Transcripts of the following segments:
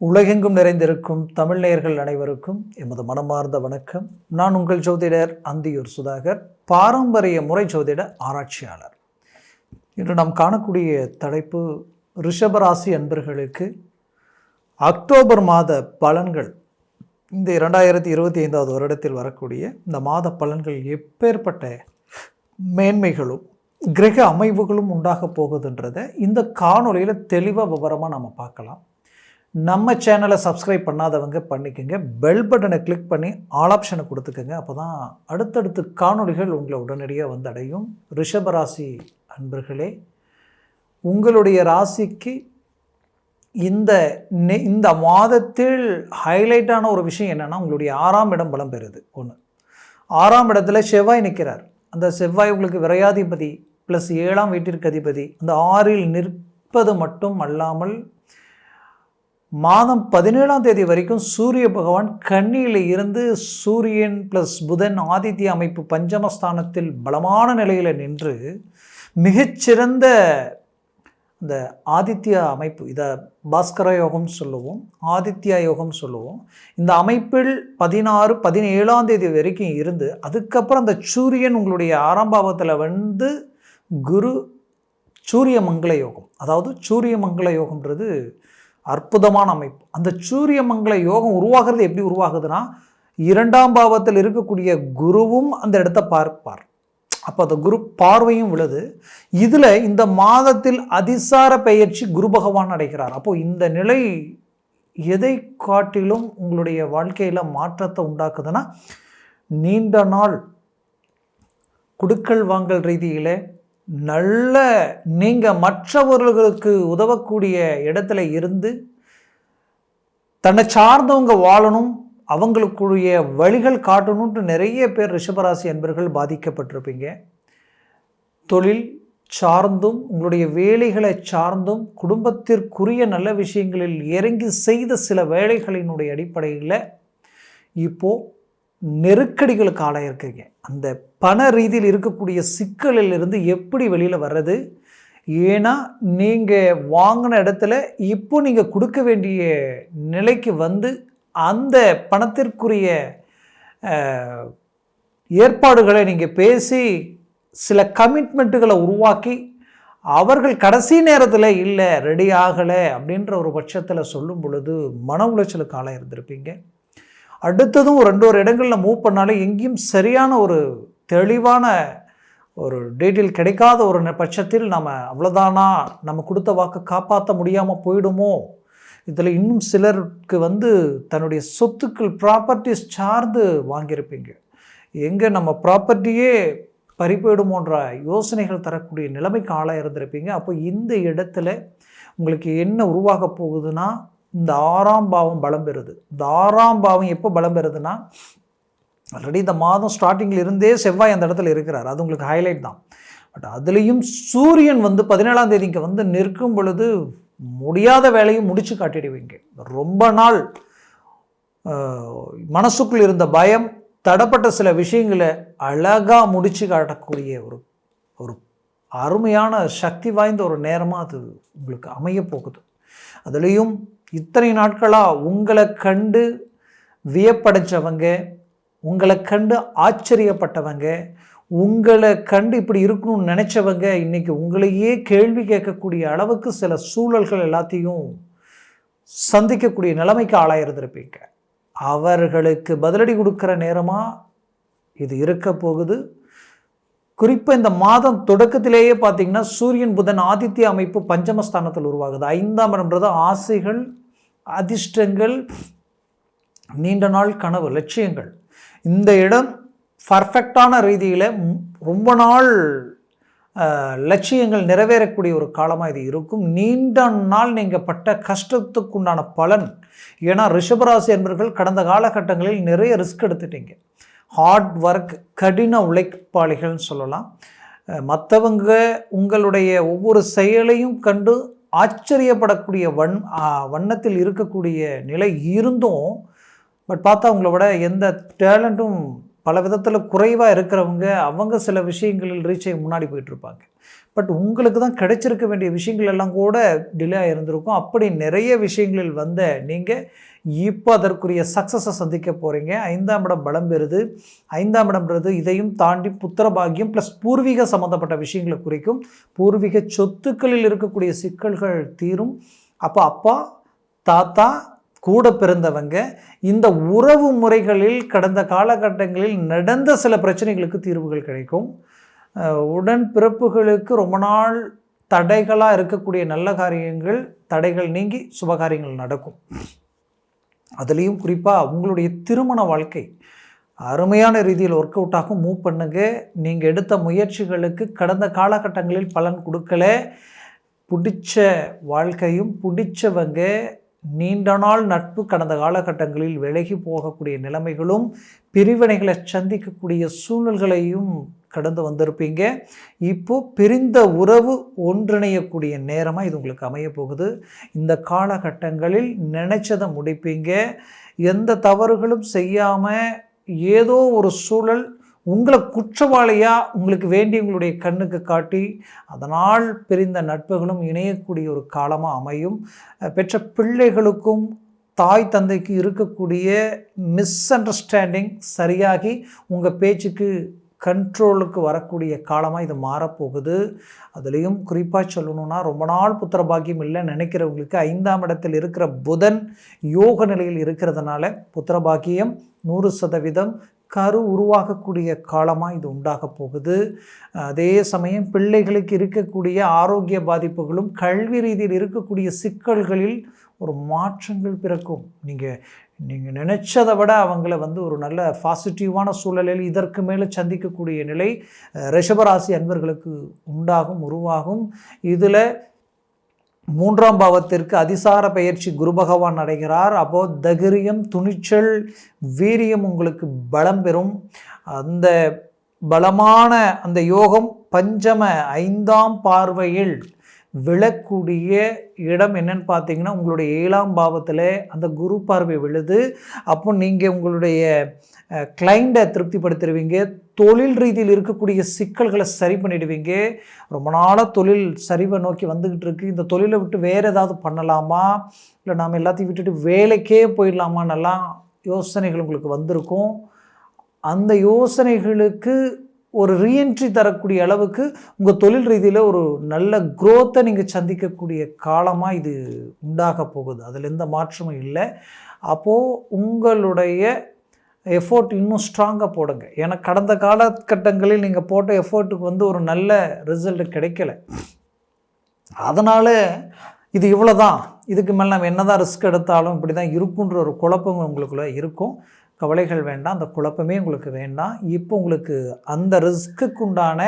உலகெங்கும் நிறைந்திருக்கும் தமிழ் நேயர்கள் அனைவருக்கும் எமது மனமார்ந்த வணக்கம். நான் உங்கள் ஜோதிடர் அந்தியூர் சுதாகர் பாரம்பரிய முறை ஜோதிட ஆராய்ச்சியாளர். இன்று நாம் காணக்கூடிய தலைப்பு ரிஷபராசி அன்பர்களுக்கு அக்டோபர் மாத பலன்கள். இந்த இரண்டாயிரத்தி இருபத்தி ஐந்தாவது வருடத்தில் வரக்கூடிய இந்த மாத பலன்கள் எப்பேற்பட்ட மேன்மைகளும் கிரக அமைவுகளும் உண்டாக போகுதுன்றதை இந்த காணொலியில் தெளிவாக விவரமாக நம்ம பார்க்கலாம். நம்ம சேனலை சப்ஸ்கிரைப் பண்ணாதவங்க பண்ணிக்கோங்க. பெல் பட்டனை கிளிக் பண்ணி ஆல் ஆப்ஷனை கொடுத்துக்கோங்க. அப்போ தான் அடுத்தடுத்து காணொளிகள் உங்களை உடனடியாக வந்து அடையும். ரிஷபராசி அன்பர்களே உங்களுடைய ராசிக்கு இந்த இந்த மாதத்தில் ஹைலைட்டான ஒரு விஷயம் என்னென்னா உங்களுடைய ஆறாம் இடம் பலம் பெறுது. ஒன்று ஆறாம் இடத்துல செவ்வாய் நிற்கிறார் அந்த செவ்வாய் உங்களுக்கு விரையாதிபதி ப்ளஸ் ஏழாம் வீட்டிற்கு அதிபதி. அந்த ஆறில் நிற்பது மட்டும் அல்லாமல் மாதம் பதினேழாம் தேதி வரைக்கும் சூரிய பகவான் கண்ணியில் இருந்து சூரியன் ப்ளஸ் புதன் ஆதித்ய அமைப்பு பஞ்சமஸ்தானத்தில் பலமான நிலையில் நின்று மிகச்சிறந்த இந்த ஆதித்ய அமைப்பு இதை பாஸ்கர யோகம் சொல்லுவோம் ஆதித்யா யோகம் சொல்லுவோம். இந்த அமைப்பில் பதினாறு பதினேழாம் தேதி வரைக்கும் இருந்து அதுக்கப்புறம் அந்த சூரியன் உங்களுடைய ஆரம்பாவத்தில் வந்து குரு சூரிய மங்கள யோகம். அதாவது சூரிய மங்கள யோகம்ன்றது அற்புதமான அமைப்பு. அந்த சூரிய மங்கள யோகம் உருவாகிறது எப்படி உருவாகுதுன்னா இரண்டாம் பாவத்தில் இருக்கக்கூடிய குருவும் அந்த இடத்த பார்ப்பார். அப்போ அந்த குரு பார்வையும் விழுது. இதில் இந்த மாதத்தில் அதிசார பெயர்ச்சி குரு பகவான் அடைகிறார். அப்போது இந்த நிலை எதை காட்டிலும் உங்களுடைய வாழ்க்கையில் மாற்றத்தை உண்டாக்குதுன்னா நீண்ட நாள் குடுக்கல் வாங்கல் ரீதியில் நல்ல நீங்கள் மற்றவர்களுக்கு உதவக்கூடிய இடத்துல இருந்து தன்னை சார்ந்தவங்க வாழணும் அவங்களுக்குரிய வழிகள் காட்டணுன்ட்டு நிறைய பேர் ரிஷபராசி அன்பர்கள் பாதிக்கப்பட்டிருப்பீங்க. தொழில் சார்ந்தும் உங்களுடைய வேலைகளை சார்ந்தும் குடும்பத்திற்குரிய நல்ல விஷயங்களில் இறங்கி செய்த சில வேலைகளினுடைய அடிப்படையில் இப்போது நெருக்கடிகளுக்கு ஆளாயிருக்கீங்க அந்த பண ரீதியில் இருக்கக்கூடிய சிக்கலில் இருந்து எப்படி வெளியில் வர்றது? ஏன்னா நீங்கள் வாங்கின இடத்துல இப்போ நீங்கள் கொடுக்க வேண்டிய நிலைக்கு வந்து அந்த பணத்திற்குரிய ஏற்பாடுகளை நீங்கள் பேசி சில கமிட்மெண்ட்டுகளை உருவாக்கி அவர்கள் கடைசி நேரத்தில் இல்லை ரெடி ஆகலை அப்படின்ற ஒரு பட்சத்தில் சொல்லும் பொழுது மன உளைச்சலுக்கு ஆளாக இருந்திருப்பீங்க அடுத்ததும் ஒரு ரெண்டு ஒரு இடங்களில் மூவ் பண்ணாலே எங்கேயும் சரியான ஒரு தெளிவான ஒரு டீட்டெயில் கிடைக்காத ஒரு பட்சத்தில் நம்ம அவ்வளோதானா நம்ம கொடுத்த வாக்கு காப்பாற்ற முடியாமல் போயிடுமோ? இதில் இன்னும் சிலருக்கு வந்து தன்னுடைய சொத்துக்கள் ப்ராப்பர்ட்டிஸ் சார்ந்து வாங்கியிருப்பீங்க. எங்கே நம்ம ப்ராப்பர்ட்டியே பறிப்போயிடுமோன்ற யோசனைகள் தரக்கூடிய நிலைமைக்கு ஆளாக இருந்திருப்பீங்க அப்போ இந்த இடத்துல உங்களுக்கு என்ன உருவாக போகுதுன்னா இந்த ஆறாம் பாவம் பலம் பெறுது. இந்த ஆறாம் பாவம் எப்போ பலம் பெறுதுன்னா ஆல்ரெடி இந்த மாதம் ஸ்டார்டிங்கில் இருந்தே செவ்வாய் அந்த இடத்துல இருக்கிறார். அது உங்களுக்கு ஹைலைட் தான். பட் அதுலேயும் சூரியன் வந்து பதினேழாம் தேதிக்கு வந்து நிற்கும் பொழுது முடியாத வேலையும் முடித்து காட்டிடுவீங்க. ரொம்ப நாள் மனசுக்குள் இருந்த பயம் தடப்பட்ட சில விஷயங்களை அழகாக முடித்து காட்டக்கூடிய ஒரு ஒரு அருமையான சக்தி வாய்ந்த ஒரு நேரமாக அது உங்களுக்கு அமைய போகுது. அதுலேயும் இத்தனை நாட்களாக உங்களை கண்டு வியப்படைஞ்சவங்க உங்களை கண்டு ஆச்சரியப்பட்டவங்க உங்களை கண்டு இப்படி இருக்கணும்னு நினச்சவங்க இன்னைக்கு உங்களையே கேள்வி கேட்கக்கூடிய அளவுக்கு சில சூழல்கள் எல்லாத்தையும் சந்திக்கக்கூடிய நிலைமைக்கு ஆளாயிருந்திருப்பீங்க. அவர்களுக்கு பதிலடி கொடுக்குற நேரமாக இது இருக்க போகுது. குறிப்பாக இந்த மாதம் தொடக்கத்திலேயே பார்த்தீங்கன்னா சூரியன் புதன் ஆதித்ய அமைப்பு பஞ்சமஸ்தானத்தில் உருவாகுது. ஐந்தாம் இடம்ன்றது ஆசைகள் அதிர்ஷ்டங்கள் நீண்ட நாள் கனவு லட்சியங்கள். இந்த இடம் பர்ஃபெக்டான ரீதியில் ரொம்ப நாள் லட்சியங்கள் நிறைவேறக்கூடிய ஒரு காலமாக இது இருக்கும். நீண்ட நாள் நீங்கள் பட்ட கஷ்டத்துக்குண்டான பலன். ஏன்னா ரிஷபராசி என்பவர்கள் கடந்த காலகட்டங்களில் நிறைய ரிஸ்க் எடுத்துட்டீங்க. ஹார்ட் ஒர்க் கடின உழைப்பாளிகள்னு சொல்லலாம். மற்றவங்க உங்களுடைய ஒவ்வொரு செயலையும் கண்டு ஆச்சரியப்படக்கூடிய வண் வண்ணத்தில் இருக்கக்கூடிய நிலை இருந்தும் பட் பார்த்தா உங்களை விட எந்த டேலண்ட்டும் பல விதத்தில் குறைவாக இருக்கிறவங்க அவங்க சில விஷயங்களில் ரீச் ஆகி முன்னாடி போயிட்டுருப்பாங்க பட் உங்களுக்கு தான் கிடைச்சிருக்க வேண்டிய விஷயங்கள் எல்லாம் கூட டிலே ஆகிருந்திருக்கும் அப்படி நிறைய விஷயங்களில் வந்த நீங்கள் இப்போ அதற்குரிய சக்ஸஸை சந்திக்க போகிறீங்க ஐந்தாம் இடம் பலம் பெறுது. ஐந்தாம் இடம்ன்றது இதையும் தாண்டி புத்திரபாகியம் ப்ளஸ் பூர்வீக சம்மந்தப்பட்ட விஷயங்களை குறிக்கும். பூர்வீக சொத்துக்களில் இருக்கக்கூடிய சிக்கல்கள் தீரும். அப்போ அப்பா தாத்தா கூட பிறந்தவங்க இந்த உறவு முறைகளில் கடந்த காலகட்டங்களில் நடந்த சில பிரச்சனைகளுக்கு தீர்வுகள் கிடைக்கும். உடன் பிறப்புகளுக்கு ரொம்ப நாள் தடைகளாக இருக்கக்கூடிய நல்ல காரியங்கள் தடைகள் நீங்கி சுபகாரியங்கள் நடக்கும். அதுலேயும் குறிப்பாக உங்களுடைய திருமண வாழ்க்கை அருமையான ரீதியில் ஒர்க் அவுட் ஆகும். மூவ் பண்ணுங்க. நீங்கள் எடுத்த முயற்சிகளுக்கு கடந்த காலகட்டங்களில் பலன் கொடுக்கல. பிடிச்ச வாழ்க்கையும் பிடிச்சவங்க நீண்ட நாள் நட்பு கடந்த காலகட்டங்களில் விலகி போகக்கூடிய நிலைமைகளும் பிரிவினைகளை சந்திக்கக்கூடிய சூழல்களையும் கடந்து வந்திருப்பீங்க. இப்போது பிரிந்த உறவு ஒன்றிணையக்கூடிய நேரமாக இது உங்களுக்கு அமைய போகுது. இந்த காலகட்டங்களில் நினைச்சதை முடிப்பீங்க. எந்த தவறுகளும் செய்யாமல் ஏதோ ஒரு சூழல் உங்களை குற்றவாளியாக உங்களுக்கு வேண்டியவங்களுடைய கண்ணுக்கு காட்டி அதனால் பிரிந்த நட்புகளும் இணையக்கூடிய ஒரு காலமாக அமையும். பெற்ற பிள்ளைகளுக்கும் தாய் தந்தைக்கு இருக்கக்கூடிய மிஸ் அண்டர்ஸ்டாண்டிங் சரியாகி உங்கள் பேச்சுக்கு கண்ட்ரோலுக்கு வரக்கூடிய காலமாக இது மாறப்போகுது. அதுலேயும் குறிப்பாக சொல்லணும்னா ரொம்ப நாள் புத்திர பாக்கியம் இல்லைன்னு நினைக்கிறவங்களுக்கு ஐந்தாம் இடத்தில் இருக்கிற புதன் யோக நிலையில் இருக்கிறதுனால புத்திர பாக்கியம் நூறு சதவீதம் கரு உருவாகக்கூடிய காலமாக இது உண்டாக போகுது. அதே சமயம் பிள்ளைகளுக்கு இருக்கக்கூடிய ஆரோக்கிய பாதிப்புகளும் கல்வி ரீதியில் இருக்கக்கூடிய சிக்கல்களில் ஒரு மாற்றங்கள் பிறக்கும். நீங்கள் நீங்கள் நினச்சதை விட அவங்கள வந்து ஒரு நல்ல பாசிட்டிவான சூழலில் இதற்கு மேலே சந்திக்கக்கூடிய நிலை ரிஷபராசி அன்பர்களுக்கு உண்டாகும் உருவாகும். இதில் மூன்றாம் பாவத்திற்கு அதிசார பயிற்சி குரு பகவான் அடைகிறார். அப்போது தகிரியம் துணிச்சல் வீரியம் உங்களுக்கு பலம் பெறும். அந்த பலமான அந்த யோகம் பஞ்சம ஐந்தாம் பார்வையில் விழக்கூடிய இடம் என்னன்னு பார்த்தீங்கன்னா உங்களுடைய ஏழாம் பாவத்தில் அந்த குரு பார்வை விழுது. அப்போ நீங்கள் உங்களுடைய கிளைண்ட்டை திருப்திப்படுத்திடுவீங்க. தொழில் ரீதியில் இருக்கக்கூடிய சிக்கல்களை சரி பண்ணிடுவீங்க. ரொம்ப நாளாக தொழில் சரிவை நோக்கி வந்துக்கிட்டு இருக்குது இந்த தொழிலை விட்டு வேறு ஏதாவது பண்ணலாமா? இல்லை நாம் எல்லாத்தையும் விட்டுட்டு வேலைக்கே போயிடலாமான்னெல்லாம் யோசனைகள் உங்களுக்கு வந்திருக்கும். அந்த யோசனைகளுக்கு ஒரு ரீஎன்ட்ரி தரக்கூடிய அளவுக்கு உங்கள் தொழில் ரீதியில் ஒரு நல்ல குரோத்தை நீங்கள் சந்திக்கக்கூடிய காலமாக இது உண்டாக போகுது. அதில் எந்த மாற்றமும் இல்லை. அப்போது உங்களுடைய எஃபோர்ட் இன்னும் ஸ்ட்ராங்காக போடுங்க. ஏன்னா கடந்த காலகட்டங்களில் நீங்கள் போட்ட எஃபோர்ட்டுக்கு வந்து ஒரு நல்ல ரிசல்ட் கிடைக்கல. அதனால் இது இவ்வளோ தான் இதுக்கு மேலே நம்ம என்ன தான் ரிஸ்க் எடுத்தாலும் இப்படி தான் இருக்குன்ற ஒரு குழப்பம் உங்களுக்குள்ளே இருக்கும். கவலைகள் வேண்டாம் அந்த குழப்பமே உங்களுக்கு வேண்டாம். இப்போ உங்களுக்கு அந்த ரிஸ்க்குக்கு உண்டான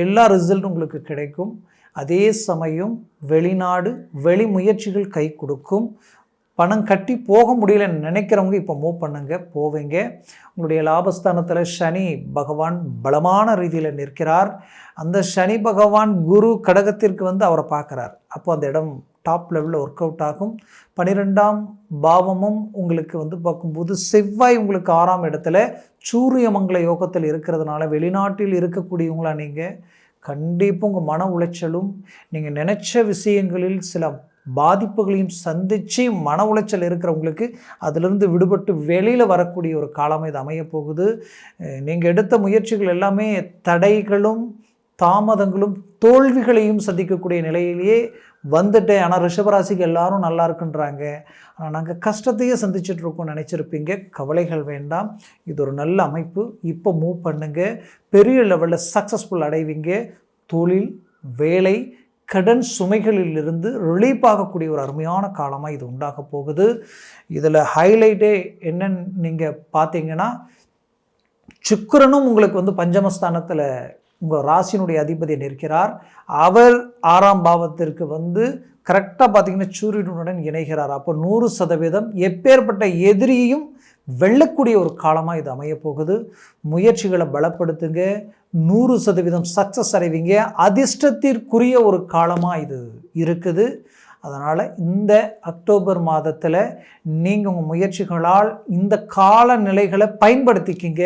எல்லா ரிசல்ட்டும் உங்களுக்கு கிடைக்கும். அதே சமயம் வெளிநாடு வெளி முயற்சிகள் கை கொடுக்கும். பணம் கட்டி போக முடியலன்னு நினைக்கிறவங்க இப்போ மூவ் பண்ணுங்க போவீங்க. உங்களுடைய லாபஸ்தானத்தில் சனி பகவான் பலமான ரீதியில் நிற்கிறார். அந்த சனி பகவான் குரு கடகத்திற்கு வந்து அவரை பார்க்குறார். அப்போ அந்த இடம் டாப் லெவலில் ஒர்க் அவுட் ஆகும். பன்னிரெண்டாம் பாவமும் உங்களுக்கு வந்து பார்க்கும்போது செவ்வாய் உங்களுக்கு ஆறாம் இடத்துல சூரியமங்கல யோகத்தில் இருக்கிறதுனால வெளிநாட்டில் இருக்கக்கூடியவங்களா நீங்கள் கண்டிப்பாக உங்கள் மன உளைச்சலும் நீங்கள் நினச்ச விஷயங்களில் சில பாதிப்புகளையும் சந்தித்து மன உளைச்சல் இருக்கிறவங்களுக்கு அதிலிருந்து விடுபட்டு வெளியில் வரக்கூடிய ஒரு காலமாக இது அமைய போகுது. நீங்கள் எடுத்த முயற்சிகள் எல்லாமே தடைகளும் தாமதங்களும் தோல்விகளையும் சந்திக்கக்கூடிய நிலையிலேயே வந்துட்டேன். ஆனால் ரிஷபராசிக்கு எல்லாரும் நல்லா இருக்குன்றாங்க. ஆனால் நாங்கள் கஷ்டத்தையே சந்திச்சுட்ருக்கோம் நினச்சிருப்பீங்க. கவலைகள் வேண்டாம். இது ஒரு நல்ல அமைப்பு. இப்போ மூவ் பண்ணுங்க. பெரிய லெவலில் சக்ஸஸ்ஃபுல் அடைவீங்க. தொழில் வேலை கடன் சுமைகளிலிருந்து ரிலீஃப் ஆகக்கூடிய ஒரு அருமையான காலமாக இது உண்டாக போகுது. இதில் ஹைலைட்டே என்னன்னு நீங்கள் பார்த்தீங்கன்னா சுக்கரனும் உங்களுக்கு வந்து பஞ்சமஸ்தானத்தில் உங்கள் ராசியினுடைய அதிபதி நிற்கிறார். அவர் ஆறாம் பாவத்திற்கு வந்து கரெக்டாக பார்த்தீங்கன்னா சூரியனுடன் இணைகிறார். அப்போ நூறு சதவீதம் எப்பேற்பட்ட எதிரியையும் வெல்லக்கூடிய ஒரு காலமாக இது அமையப்போகுது முயற்சிகளை பலப்படுத்துங்க. நூறு சதவீதம் சக்ஸஸ் அடைவீங்க. அதிர்ஷ்டத்திற்குரிய ஒரு காலமாக இது இருக்குது. அதனால் இந்த அக்டோபர் மாதத்தில் நீங்கள் உங்கள் முயற்சிகளால் இந்த கால நிலைகளை பயன்படுத்திக்கிங்க.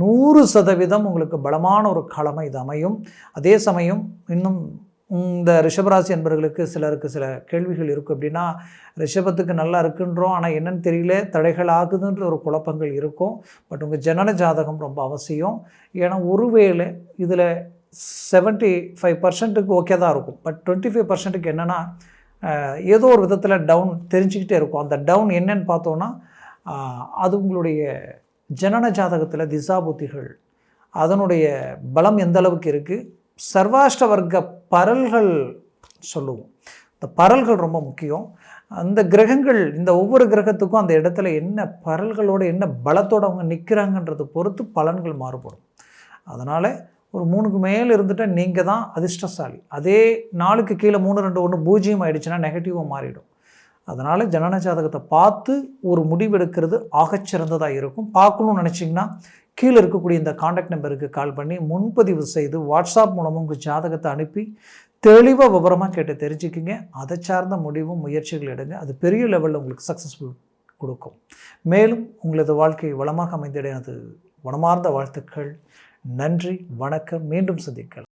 நூறு சதவீதம் உங்களுக்கு பலமான ஒரு காலமாக இது அமையும். அதே சமயம் இன்னும் இந்த ரிஷபராசி என்பவர்களுக்கு சிலருக்கு சில கேள்விகள் இருக்கும். அப்படின்னா ரிஷபத்துக்கு நல்லா இருக்குன்றோம் ஆனால் என்னன்னு தெரியல தடைகள் ஆகுதுன்ற ஒரு குழப்பங்கள் இருக்கும். பட் உங்கள் ஜனன ஜாதகம் ரொம்ப அவசியம். ஏன்னா ஒருவேளை இதில் செவன்ட்டி ஃபைவ் பர்சன்ட்டுக்கு ஓகே தான் இருக்கும். பட் டுவெண்ட்டி ஃபைவ் பர்சன்ட்டுக்கு என்னென்னா ஏதோ ஒரு விதத்தில் டவுன் தெரிஞ்சுக்கிட்டே இருக்கும். அந்த டவுன் என்னன்னு பார்த்தோன்னா அது உங்களுடைய ஜனன ஜாதகத்தில் திசாபூத்திகள். அதனுடைய பலம் எந்த அளவுக்கு இருக்குது சர்வாஷ்ட வர்க்க பரல்கள் சொல்லுவோம். இந்த பரல்கள் ரொம்ப முக்கியம். அந்த கிரகங்கள் இந்த ஒவ்வொரு கிரகத்துக்கும் அந்த இடத்துல என்ன பரல்களோட என்ன பலத்தோடு அவங்க நிற்கிறாங்கன்றதை பொறுத்து பலன்கள் மாறுபடும். அதனால் ஒரு மூணுக்கு மேலே இருந்துட்டால் நீங்கள் தான் அதிர்ஷ்டசாலி. அதே நாளுக்கு கீழே மூணு ரெண்டு ஒன்று பூஜ்ஜியம் ஆயிடுச்சுன்னா நெகட்டிவாக மாறிடும். அதனால் ஜனன ஜாதகத்தை பார்த்து ஒரு முடிவெடுக்கிறது ஆகச்சிறந்ததாக இருக்கும். பார்க்கணும்னு நினச்சிங்கன்னா கீழே இருக்கக்கூடிய இந்த காண்டாக்ட் நம்பருக்கு கால் பண்ணி முன்பதிவு செய்து வாட்ஸ்அப் மூலமும் உங்கள் ஜாதகத்தை அனுப்பி தெளிவாக விவரமாக கேட்டு தெரிஞ்சுக்கிங்க. அதை சார்ந்த முடிவும் முயற்சிகள் எடுங்க. அது பெரிய லெவலில் உங்களுக்கு சக்ஸஸ்ஃபுல் கொடுக்கும். மேலும் உங்களது வாழ்க்கை வளமாக அமைந்திட எனது வனமார்ந்த வாழ்த்துக்கள். நன்றி வணக்கம். மீண்டும் சந்திக்கலாம்.